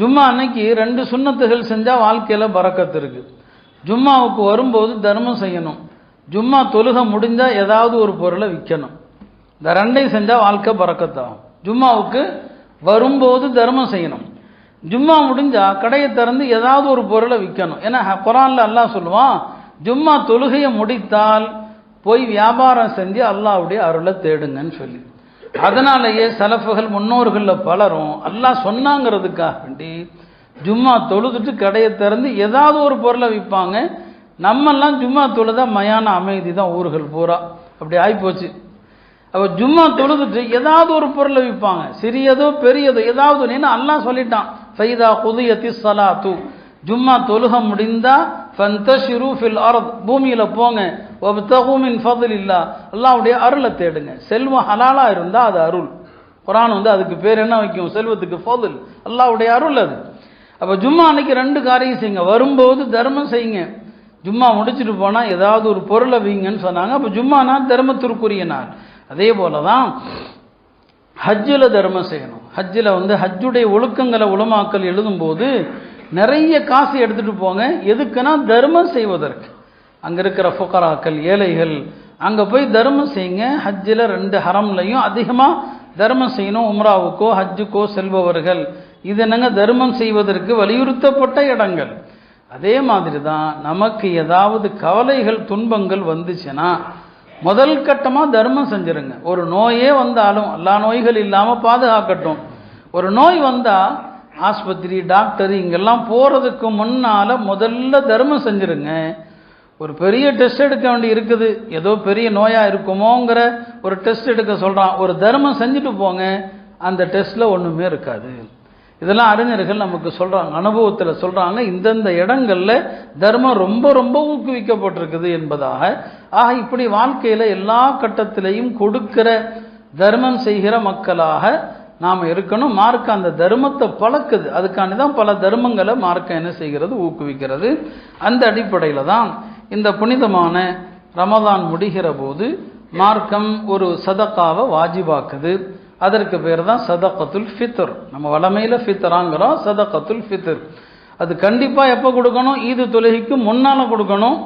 ஜும்மா அன்னைக்கு ரெண்டு சுண்ணத்துகள் செஞ்சால் வாழ்க்கையில் பறக்கத்து இருக்குது ஜும்மாவுக்கு வரும்போது தர்மம் செய்யணும். ஜும்மா தொழுக முடிஞ்சால் ஏதாவது ஒரு பொருளை விற்கணும் இந்த ரெண்டையும் செஞ்சால் வாழ்க்கை பறக்கத்தாகும். ஜும்மாவுக்கு வரும்போது தர்மம் செய்யணும். ஜும்மா முடிஞ்சால் கடையை திறந்து ஏதாவது ஒரு பொருளை விற்கணும் ஏன்னா குரானில் அல்லாஹ் சொல்லுவான் ஜும்மா தொழுகையை முடித்தால் போய் வியாபாரம் செஞ்சு அல்லாவுடைய அருளை தேடுங்கன்னு சொல்லி. அதனாலேயே சலஃபுகள் முன்னோர்களில் பலரும் எல்லாம் சொன்னாங்கிறதுக்காக வேண்டி ஜும்மா தொழுதுட்டு கடையை திறந்து ஏதாவது ஒரு பொருளை விற்பாங்க. நம்மெல்லாம் ஜும்மா தொழுதா மயான அமைதி தான் ஊர்கள் பூரா. அப்படி ஆகிப்போச்சு அப்போ ஜும்மா தொழுதுட்டு ஏதாவது ஒரு பொருளை விற்பாங்க. சிறியதோ பெரியதோ ஏதாவது ஒன்று. எல்லாம் சொல்லிட்டான். ஃபைதா குதியத்தி தூ ஜும்மா தொழுக முடிந்தால் ஃபந்தஷிரு ஃபில் அர்த் பூமியில் போங்க. ஒப்தகுமின் மின் இல்லா அல்லாவுடைய அருளை தேடுங்க. செல்வம் ஹலாலாக இருந்தால் அது அருள். குரான் வந்து அதுக்கு பேர் என்ன வைக்கும்? செல்வத்துக்கு ஃபضல் அல்லாவுடைய அருள் அது. அப்போ ஜும்மா அன்னைக்கு ரெண்டு காரியம் செய்யுங்க. வரும்போது தர்மம் செய்யுங்க. ஜும்மா முடிச்சுட்டு போனால் ஏதாவது ஒரு பொருளை வைங்கன்னு சொன்னாங்க. அப்போ ஜும்மா தர்மத்திற்குரிய நாள். அதே போல தான் ஹஜ்ஜில் தர்மம் செய்யணும். ஹஜ்ஜில் வந்து ஹஜ்ஜுடைய ஒழுக்கங்களை உளமாக்கல் எழுதும்போது நிறைய காசு எடுத்துட்டு போங்க. எதுக்குன்னா தர்மம் செய்வதற்கு. அங்கே இருக்கிற ஃபுக்கராக்கள் ஏழைகள் அங்கே போய் தர்மம் செய்யுங்க. ஹஜ்ஜில் ரெண்டு ஹரம்லையும் அதிகமாக தர்மம் செய்யணும். உம்ராவுக்கோ ஹஜ்ஜுக்கோ செல்பவர்கள். இது என்னங்க? தர்மம் செய்வதற்கு வலியுறுத்தப்பட்ட இடங்கள். அதே மாதிரி தான் நமக்கு ஏதாவது கவலைகள் துன்பங்கள் வந்துச்சுன்னா முதல் கட்டமாக தர்மம் செஞ்சுருங்க. ஒரு நோயே வந்தாலும் எல்லா நோய்கள் இல்லாமல் பாதுகாக்கட்டும். ஒரு நோய் வந்தால் ஆஸ்பத்திரி டாக்டர் இங்கெல்லாம் போகிறதுக்கு முன்னால் முதல்ல தர்மம் செஞ்சுருங்க. ஒரு பெரிய டெஸ்ட் எடுக்க வேண்டி இருக்குது. ஏதோ பெரிய நோயாக இருக்குமோங்கிற ஒரு டெஸ்ட் எடுக்க சொல்கிறான் ஒரு தர்மம் செஞ்சுட்டு போங்க. அந்த டெஸ்ட்டில் ஒன்றுமே இருக்காது. இதெல்லாம் அறிஞர்கள் நமக்கு சொல்கிறாங்க அனுபவத்தில் சொல்கிறாங்க இந்தந்த இடங்களில் தர்மம் ரொம்ப ரொம்ப ஊக்குவிக்கப்பட்டிருக்குது என்பதாக. ஆக இப்படி வாழ்க்கையில் எல்லா கட்டத்திலையும் கொடுக்கிற தர்மம் செய்கிற மக்களாக நாம் இருக்கணும். மார்க்க அந்த தர்மத்தை பழக்குது. அதுக்காண்டி தான் பல தர்மங்களை மார்க்க என்ன செய்கிறது? ஊக்குவிக்கிறது. அந்த அடிப்படையில் தான் இந்த புனிதமான ரமதான் முடிகிற போது மார்க்கம் ஒரு சதக்காவை வாஜிபாக்குது. அதற்கு பேர் தான் சதக்கத்துல் ஃபித்தர் நம்ம வளமையில் ஃபித்தராங்கிறோம் சதக்கத்துல் ஃபித்தர் அது கண்டிப்பாக எப்போ கொடுக்கணும்? ஈது தொழுகைக்கு முன்னால் கொடுக்கணும்.